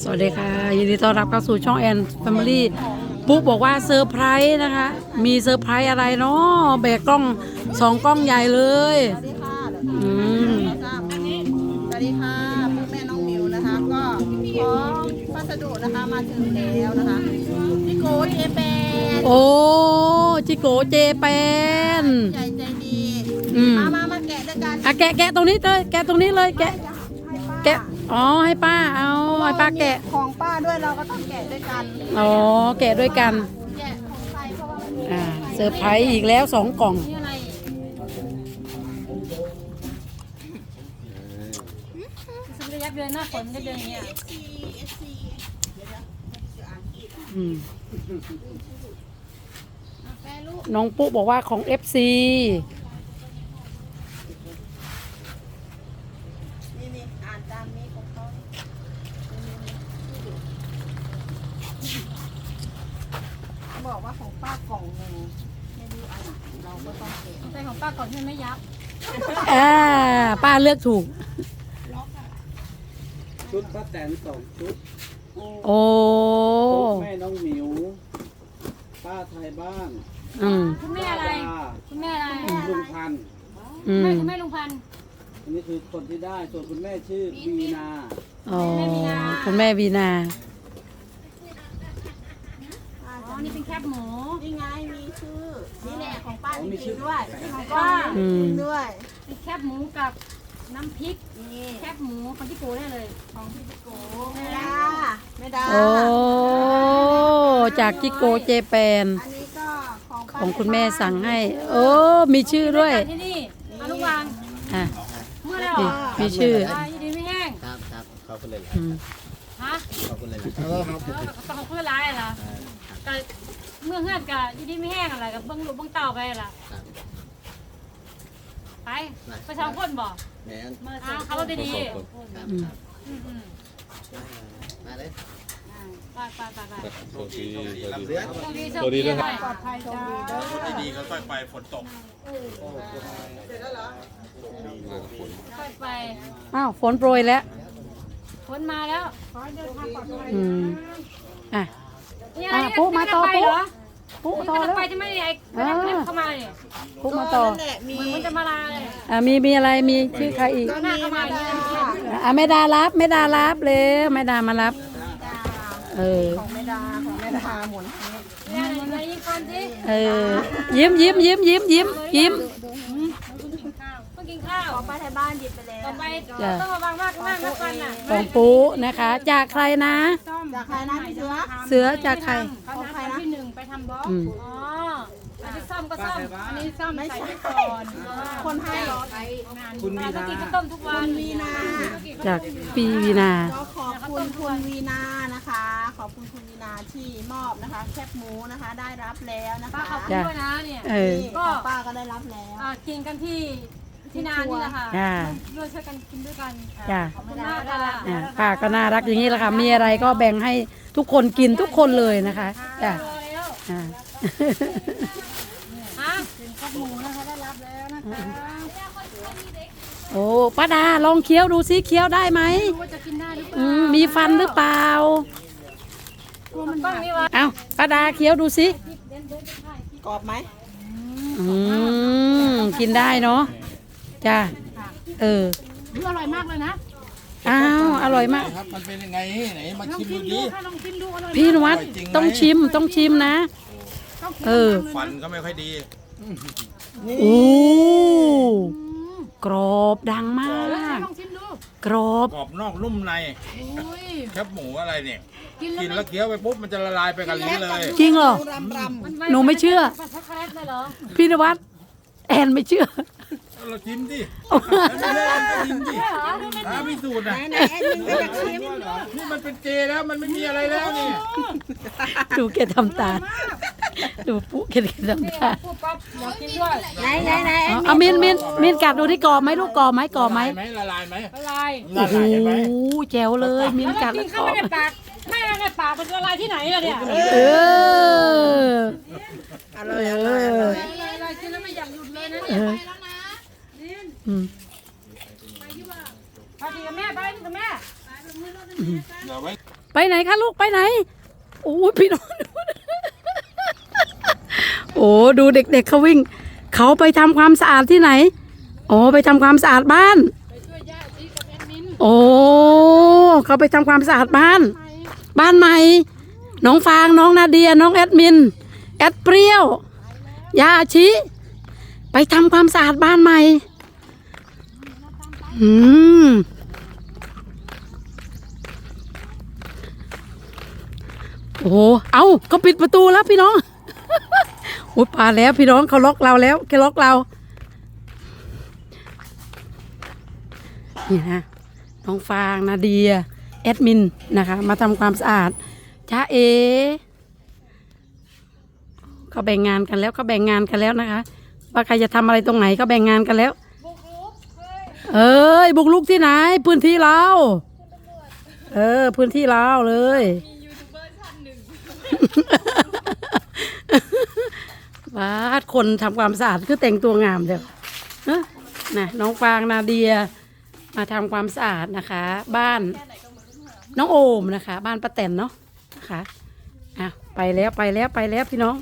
สวัสดีค่ะ ยินดีต้อนรับเข้าสู่ช่องแอนแฟมิลี่ปุ๊กบอกว่าเซอร์ไพรส์นะคะ มีเซอร์ไพรส์อะไรเนาะแบกกล้องสองกล้องใหญ่เลย สวัสดีค่ะอืมสวัสดีค่ะพ่อแม่น้องมิวนะคะ ก็ขอพัสดุนะคะมาถึงแล้วนะคะพี่โกเจแปนโอ้จิโกเจแปนใหญ่ใจดี อืมมามามาแกะด้วยกันอะแกะแกะตรงนี้เลยแกะตรงนี้เลยแกะให้ป้าแกะ อ๋อให้ป้าเอาให้ป้าแกะ ของป้าด้วยเราก็ต้องแกะด้วยกันอ๋อแกะด้วยกัน แกะของใครเพราะว่ามันมีอ่าเซอร์ไพรส์อีกแล้วสองกล่องนี่อะไรฉันจะยักเดินหน้าฝนจะเดินอย่างเงี้ยอืมแม่ลูกน้องปุ๊บอกว่าของ FC นี่นี่อ่านตามนี้ของเขา บอกว่าของป้ากล่องหนึ่งไม่รู้อันไหนเราก็ต้องแกะใจของป้าก่อนที่มันไม่ยับอ่าป้าเลือกถูกชุดป้าแตนสองชุดโอ้ ชุดแม่น้องหมิว ป้าไทยบ้านอืม คุณแม่อะไร ป้าคุณแม่อะไรลุงพันธุ์อืแม่ม คุณแม่ลุงพันธุ์ อันนี้คือคนที่ได้ ส่วนคุณแม่ชื่อวีนา อ๋อ คุณแม่วีนา อ๋อ นี่เป็นแคบ หมูนี่ไงมีชื่อนี่แหละของป้าอ๋อจมีริชื่งอๆด้วยของป้าอืมด้วยเป็นแคบหมูกับน้ำพริกนี่แคบหมูของพี่โกได้เลย ของพี่โกไม่ได้ไม่ได้โอ้จากจิโกเจแปน อันนี้ก็ของป้าของคุณแม่สั่งให้ โอ้ มีชื่อด้วยที่นี่อนุวางอะเมื่อแล้วนี่มีชื่ออ่ายินดีไม่แห้งครับครับขอบคุณเลยอืมฮะขอบคุณเลยเออต้องเพื่อร้ายเหรอก็ เมื่อเฮือนกับยินดีไม่แห้งอะไรกับเบิ้งลูกเบิ้งเต่าไปล่ะไปไปสองคนบอกแม่อ่าเขาดีดีครับอืมอืมอืมมาเลยไปไปไปไปโชคดีโชคดีโชคดีโชสควัสดีดีด้วยครับปลอดภัยจ้าดีๆค่อยๆไปฝนตก ค่อยไปอ้าวฝนโปรยแล้ว ฝนมาแล้ว อืมอะ นี่อะไรอะปุ๊มาต่อไปเหรอปุ๊นี่ต่อมันแล้ว ไปจะไม่ได้ไอ้ไม่ได้ไม่ได้เข้ามาเนี่ยปุ๊มาต่อนั่นแหละมีเหมือนมันจะมาลาเลยอะมีมีอะไรมีชื่อใครอีกก็มีมาดาอะไม่ดารับไม่ดารับเลยไม่ดามารับเออของแม่ดาของแม่ดาหมุนให้เนี่ยอะไรยิงคนสิเออยิ้มยิ้มยิ้มยิ้มยิ้มยิ้มต้อง กินข้าวของป้าไทยบ้านหยิบไปแล้ว ต่อไปจ้ะต้องระวังมากมากมากกันน่ะของปูนะคะ จากใครนะ จากใครนะพี่เสือ เสือจากใครเขาทำที่หนึ่งไปทำบล็อกอืม อ๋ออันนี้ซ่อมก็ซ่อมอันนี้ซ่อมใส่ไว้ก่อนคนให้คุณวีเรานากินข้าวต้มทุกวันวีนาจากปีวีนา ก็ขอบคุณคุณวีนานะคะ ขอบคุณคุณวีนาที่มอบนะคะ แคบหมูนะคะได้รับแล้วนะป้าคะขอบคุณด้วยนะเนี่ย เออ นี่ของป้าก็ได้รับแล้ว อ่ากินกันที่ ที่นานนี่แหละค่ะจ้าร่วมช่วยกันกินด้วยกันจ้าขอบคุณมากค่ะ อะป้าก็น่ารักอย่างนี้แหละค่ะ มีอะไรก็แบ่งให้ทุกคนกินทุกคนเลยนะคะจ้ะรอแล้วอ่าฮะข้าวหมูนะคะได้รับแล้วนะคะโอ้ป้าดาลองเคี้ยวดูซิเคี้ยวได้ไหมรู้ว่าจะกินได้หรือเปอืล่ามมีฟันหรือเปล่ามันต้องมีวะเอาป้าดาเคี้ยวดูสิกรอบไหมอืมกินได้เนาะ จ้าเอออร่อยมากเลยนะอ้าวอร่อยมาก ครับ มันเป็นยังไงไหนมาลองชิมชิดูมดูดิ ค่ะลองชิมดูอร่อยพี่นวัดต้องชิมต้องชิมนะเออฟันก็ไม่ค่อยดีโอ้กรอบดังมากลองชิมดูกรอบ กรอบนอกนุ่มในอุ้ยแคบหมูอะไรเนี่ย กินกินแล้แล้ววเคี้ยวไปปุ๊บมันจะละลายไปกับลิ้นเลย จริงเหรอ รำรมันหนูไม่เชื่อ ช็อกโกแลตเลยเหรอ พี่นวัดแอนไม่เชื่อ เราชิมดิชิมดิหาพิสูจน์นะไหนๆแอดมินก็อยากชิม นี่มันเป็นเจแล้วมันไม่มีอะไรแล้วนี่ดูแกทำตา ดูปุ๊แกทำตาพูดปั๊บอยากกินด้วยไหนไหนไหนเอาเอามินมินมินกัดดูที่กรอบไหมลูกกรอบไหมกรอบไหมละลายไหมละลายละลายโอ้โหแจ๋วเลยมินแล้วกัดกิแล้นวกเข้ารอไปในปากไม่ในปากมันละลายที่ไหนล่ะเนี่ยเอออร่อยอร่อยอร่อยละลายกินแล้วไม่อยากหยุดเลยนะเออ อืมพาดีกับแม่ไปกับแม่เดี๋ยวไว้ไปไหนคะลูกไปไหน โอ้ยพี่น้องโอ้ดูเด็กๆเขาวิ่ง เขาไปทำความสะอาดที่ไหนโอ้ไปทำความสะอาดบ้านโอ้เขาไปทำความสะอาดบ้าน บ้านใหม่ น้องฟางน้องนาเดียน้องแอดมิน แอดเปรี้ยวยาอาชิ ไปทำความสะอาดบ้านใหม่ อืมโอ้โห เอาเขาปิดประตูแล้วพี่น้องโอ้ป่าแล้วพี่น้องเขาล็อกเราแล้วแค่ล็อกเรา นี่นะ น้องฟางนาเดีย แอดมินนะคะ มาทำความสะอาดจ้าเอเขาแบ่งงานกันแล้วเขาแบ่งงานกันแล้วนะคะ ว่าใครจะทำอะไรตรงไหนก็แบ่งงานกันแล้ว เอ้ยบุกลุกที่ไหน พื้นที่เรา เออ พื้นที่เราเลยว้าดคนทำความสะอาดคือแต่งตัวงามเดี๋ยวนะน้องฟางนาเดีย มาทำความสะอาดนะคะ บ้าน น้องโอมนะคะ บ้านป้าแตนเนาะนะคะอะไปแล้วไปแล้วไปแล้วพี่น้อง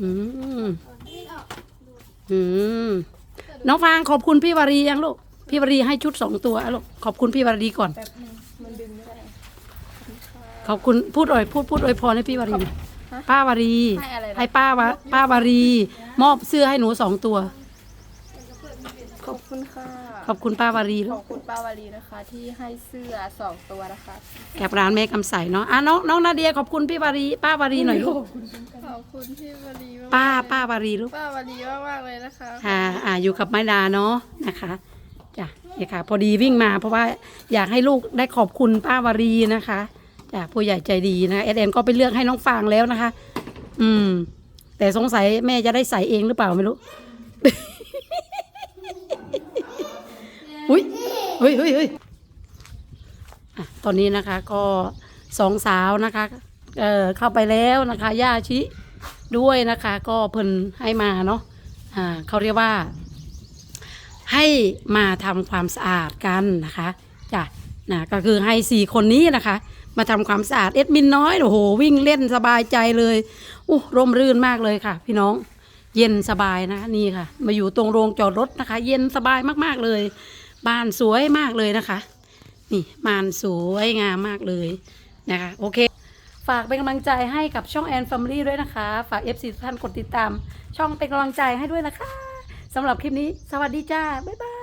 อืม อืมน้องฟางขอบคุณพี่วารียังลูก พี่วารีให้ชุดสองตัวอะลูกขอบคุณพี่วารีก่อนขอบคุณพูดอ่อยพูดพูดอวยพรให้พี่วารีหน่อยป้าวารีให้อะไรนะให้ป้าวะป้าวารี มอบเสื้อให้หนูสองตัว ขอบคุณค่ะ ขอบคุณป้าวารีขลูอกบคุณป้าวารีนะคะ ที่ให้เสื้อสองตัวนะคะแอบร้านแม่กำใสเนาะอะน้องน้องนาเดียขอบคุณพี่วารีป้าวารีหน่อยลูกขอบคุณพี่วารีมากป้าป้าวารีลูกป้าวารีมากๆเลยนะคะค่ะอ่าอยู่กับไม้ดาเนาะนะคะจ้ะเนี่ยค่ะ พอดีวิ่งมาเพราะว่าอยากให้ลูกได้ขอบคุณป้าวารีนะคะจ้ะผู้ใหญ่ใจดีนะเอสเอ็นก็ไปเลือกให้น้องฟางแล้วนะคะ อืม แต่สงสัยแม่จะได้ใส่เองหรือเปล่าไม่รู้ อุ้ยเฮ้ยเฮ้ยเฮ้ยตอนนี้นะคะก็สองสาวนะคะเอ่อเข้าไปแล้วนะคะย่าชิด้วยนะคะ ก็เพิ่นให้มาเนาะอ่าเขาเรียกว่า ให้มาทำความสะอาดกันนะคะจ้ะนะก็คือให้สี่คนนี้นะคะ มาทำความสะอาดเอ็ดมินน้อยโอ้โหวิ่งเล่นสบายใจเลยโอ้ร่มรื่นมากเลยค่ะ พี่น้องเย็นสบายนะคะนี่ค่ะ มาอยู่ตรงโรงจอดรถนะคะ เย็นสบายมากๆเลย บ้านสวยมากเลยนะคะ นี่บ้านสวยงามมากเลยนะคะโอเค ฝากเป็นกำลังใจให้กับช่องแอน f ฟ m ลี่ด้วยนะคะ ฝาก FC ทุกท่านกดติดตาม ช่องเป็นกำลังใจให้ด้วยนะคะสำหรับคลิปนี้ สวัสดีจ้า บ๊ายบาย